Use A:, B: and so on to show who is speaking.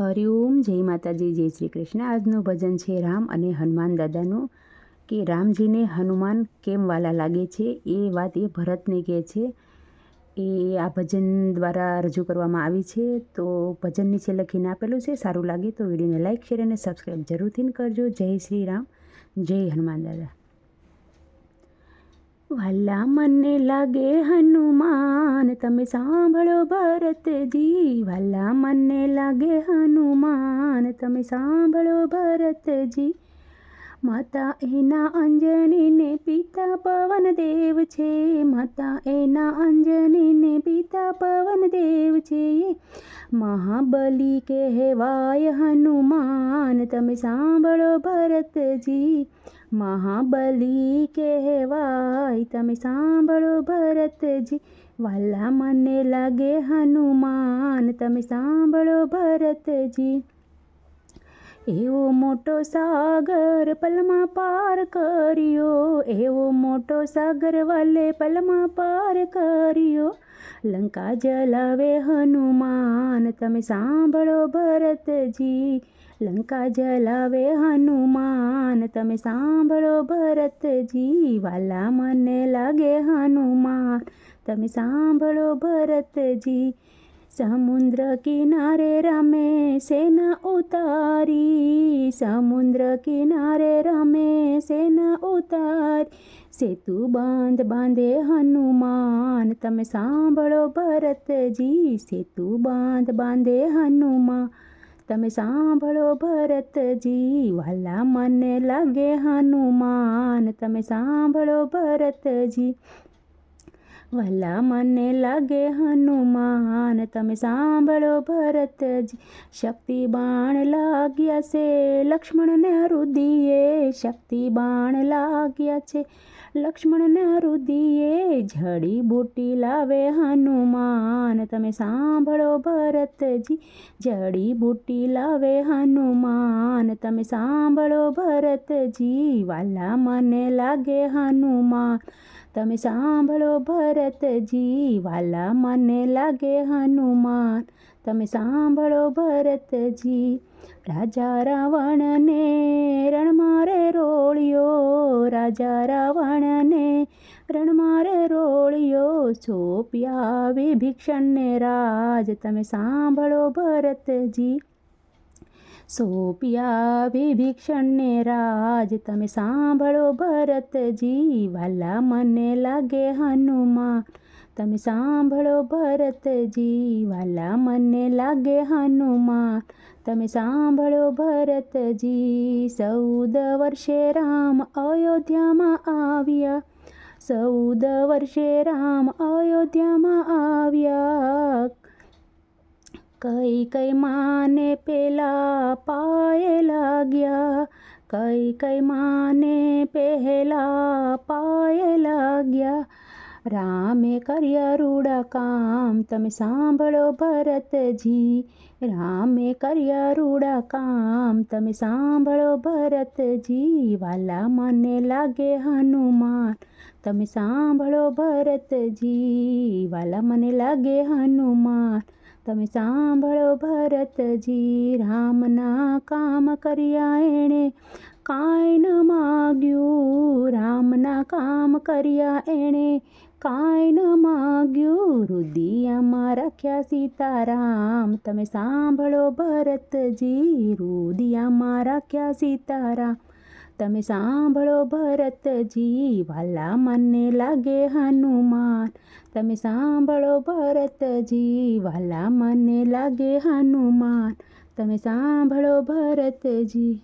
A: હરિઓમ જય માતાજી, જય શ્રી કૃષ્ણ આજનું ભજન છે રામ અને હનુમાન દાદાનું. કે રામજીને હનુમાન કેમ વાલા લાગે છે? એ વાત એ ભરતને કહે છે. એ આ ભજન દ્વારા રજૂ કરવામાં આવી છે. તો ભજન નીચે લખીને આપેલું છે. સારું લાગે તો વિડીયોને લાઇક શેર અને સબસ્ક્રાઈબ જરૂરથી કરજો. જય શ્રી રામ. જય હનુમાન દાદા. વાલા મને લાગે હનુમાન, તમે સાંભળો ભરતજી વાલા મને લાગે હનુમાન, તમે સાંભળો ભરતજી માતા એના અંજનીને પિતા પવનદેવ છે. માતા એના અંજનીને પિતા પવનદેવ છે. મહાબલી કહેવાય હનુમાન, તમે સાંભળો ભરતજી. મહાબલી કહેવાય, તમે સાંભળો ભરતજી. વાલા મને લાગે હનુમાન, તમે સાંભળો ભરતજી. એવો મોટો સાગર પલમાં પાર કર્યો. એવો મોટો સાગર વાલે પલમાં પાર કર્યો. લંકા જલાવે હનુમાન, તમે સાંભળો ભરતજી. લંકા જલાવે હનુમાન, તમે સાંભળો ભરતજી. વાલા મને લાગે હનુમાન, તમે સાંભળો ભરતજી. સમુદ્ર કિનારે રમે સેના ઉતારી સમુદ્ર કિનારે રમે સેના ઉતારી સેતુ બાંધ બાંધે હનુમાન તમે સાંભળો ભરતજી સેતુ બાંધ બાંધે હનુમાન તમે સાંભળો ભરતજી વાલા મને લાગે હનુમાન તમે સાંભળો ભરતજી વાલા મને લાગે હનુમાન, તમે સાંભળો ભરતજી. શક્તિ બાણ લાગ્યા છે લક્ષ્મણને રુદિએ શક્તિ બાણ લાગ્યા છે લક્ષ્મણને રુદિએ જડી બુટી લાવે હનુમાન, તમે સાંભળો ભરતજી. જડી બુટી લાવે હનુમાન, તમે સાંભળો ભરતજી. વાલા મને લાગે હનુમાન તમે સાંભળો ભરતજી વાલા મને લાગે હનુમાન. તમે સાંભળો ભરતજી રાજા રાવણને રણમારે રોળ્યો, રાજા રાવણને રણમારે રોળ્યો, સોપ્યા વિભીક્ષણને રાજ. તમે સાંભળો ભરતજી સોપ્યા વિભીક્ષણને રાજ, તમે સાંભળો ભરતજી વાલા મને લાગે હનુમાન. તમે સાંભળો ભરતજી વાલા મને લાગે હનુમાન. તમે સાંભળો ભરતજી ચૌદ વર્ષે રામ અયોધ્યામાં આવ્યા. ચૌદ વર્ષે રામ અયોધ્યામાં આવ્યા. કઈ કઈ માને પેલા પાયે લાગ્યા કઈ કઈ માને પહેલા પાયે લાગ્યા રામે કર્યા રૂડા કામ તમે સાંભળો ભરતજી રામે કર્યા રૂડા કામ તમે સાંભળો ભરતજી વાલા મને લાગે હનુમાન તમે સાંભળો ભરતજી વાલા મને લાગે હનુમાન તમે સાંભળો ભરતજી, રામના કામ કર્યા એણે. કાંઈ ન માગ્યું રામના કામ કર્યા એણે. કાંઈ ન માગ્યું રુદિયામાં રાખ્યા સીતારામ. તમે સાંભળો ભરતજી, રુદિયામાં રાખ્યા સીતારામ. તમે સાંભળો ભરતજી, વાલા મને લાગે હનુમાન. તમે સાંભળો ભરતજી વાલા મને લાગે હનુમાન. તમે સાંભળો ભરતજી.